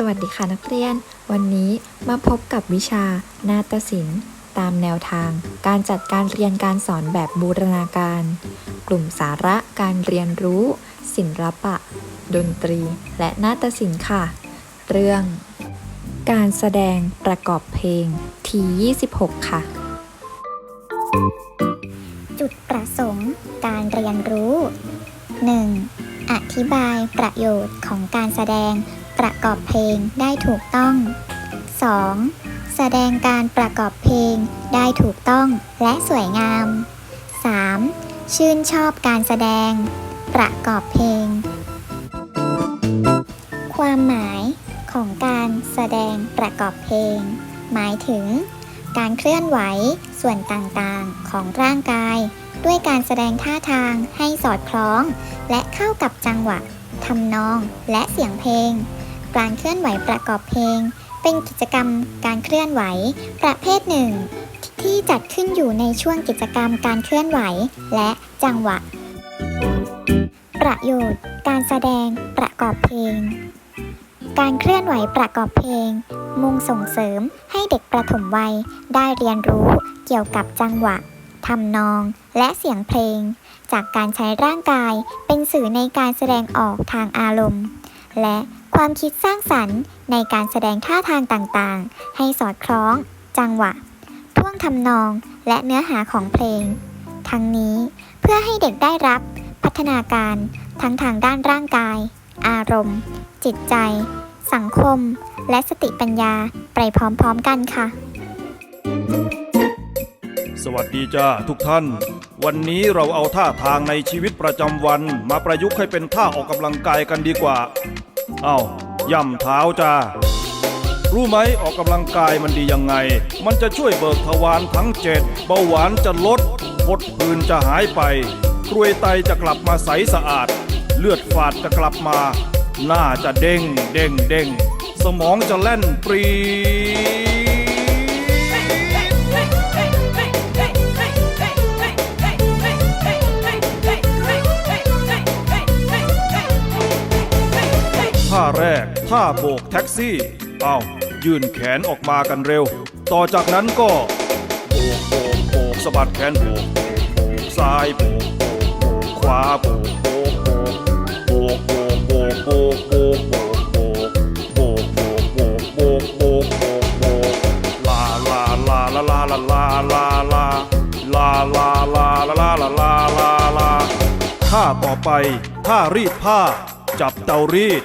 สวัสดีค่ะนักเรียน วันนี้มาพบกับวิชา นาฏศิลป์ ตามแนวทาง การจัดการเรียนการสอนแบบบูรณาการ กลุ่มสาระการเรียนรู้ ศิลปะ ดนตรี และนาฏศิลป์ค่ะ เรื่อง การแสดงประกอบเพลงที26 ค่ะ จุดประสงค์การเรียนรู้ 1. อธิบายประโยชน์ของการแสดง ประกอบเพลงได้ถูกต้อง 2. แสดงการประกอบเพลงได้ถูกต้องและสวยงาม 3. ชื่นชอบการแสดง ประกอบเพลง ความหมายของการแสดงประกอบเพลง หมายถึง การเคลื่อนไหวส่วนต่างๆของร่างกาย ด้วยการแสดงท่าทางให้สอดคล้อง และเข้ากับจังหวะทำนองและเสียงเพลง การเคลื่อนไหวประกอบเพลง เป็นกิจกรรมการเคลื่อนไหว ประเภทหนึ่ง ที่จัดขึ้นอยู่ในช่วงกิจกรรมการเคลื่อนไหว และจังหวะ ประโยชน์ การแสดงประกอบเพลง การเคลื่อนไหวประกอบเพลง มุ่งส่งเสริมให้เด็กประถมวัยได้เรียนรู้เกี่ยวกับจังหวะทำนองและเสียงเพลง จากการใช้ร่างกายเป็นสื่อในการแสดงออกทางอารมณ์ และความคิดสร้างสรรค์ในการแสดงท่าทางต่างๆ ให้สอดคล้อง จังหวะ ท่วงทำนอง และเนื้อหาของเพลง ทั้งนี้เพื่อให้เด็กได้รับ พัฒนาการทั้งทางด้านร่างกาย อารมณ์ จิตใจ สังคม และสติปัญญาไปพร้อมๆกันค่ะ สวัสดีจ้าทุกท่าน วันนี้เราเอาท่าทางในชีวิตประจำวันมาประยุกต์ให้เป็นท่าออกกำลังกายกันดีกว่า เอา้าย่ำเท้าจ้า รู้ไหมออกกำลังกายมันดียังไง มันจะช่วยเบิกทวารทั้งเจ็ดเบาหวานจะลดพดพื้นจะหายไปกรวยไตจะกลับมาใสสะอาด เลือดฝาดจะกลับมา หน้าจะเด้งเด้งเด้งสมองจะแล่นปรี ท่าแรก ท่าโบกแท็กซี่ เอายื่นแขนออกมากันเร็ว ต่อจากนั้นก็โบกโบกโบกสะบัดแขนโบกโบกซ้ายโบกโบกโบกขวาโบกโบกโบกโบกโบกโบกโบกโบกโบกโบกโบกโบกโบกโบกลาลาลาลาลาลาลาลาลาลาลาลาลาลาลาลาลาท่าต่อไปท่ารีดผ้า จับเตารีด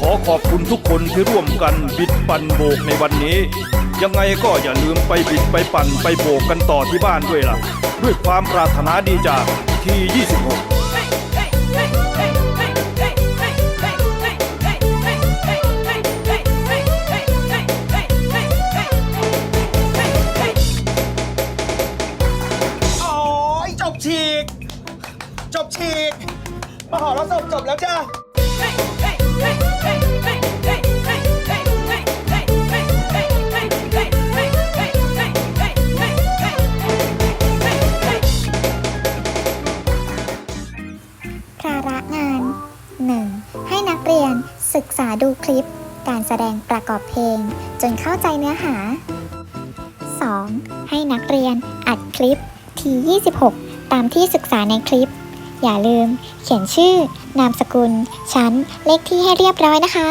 ขอขอบคุณทุกคนที่ร่วมกันบิดปั่นโบกในวันนี้ ยังไงก็อย่าลืมไปบิดไปปั่นไปโบกกันต่อที่บ้านด้วยล่ะ ด้วยความปรารถนาดีจากที26จบฉีกจบฉีกมหรสพจบแล้วจ้า ศึกษาดูคลิป การแสดงประกอบเพลง จนเข้าใจเนื้อหา 2. ให้นักเรียนอัดคลิปที26 ตามที่ศึกษาในคลิป อย่าลืม เขียนชื่อนามสกุล ชั้น เลขที่ให้เรียบร้อยนะคะ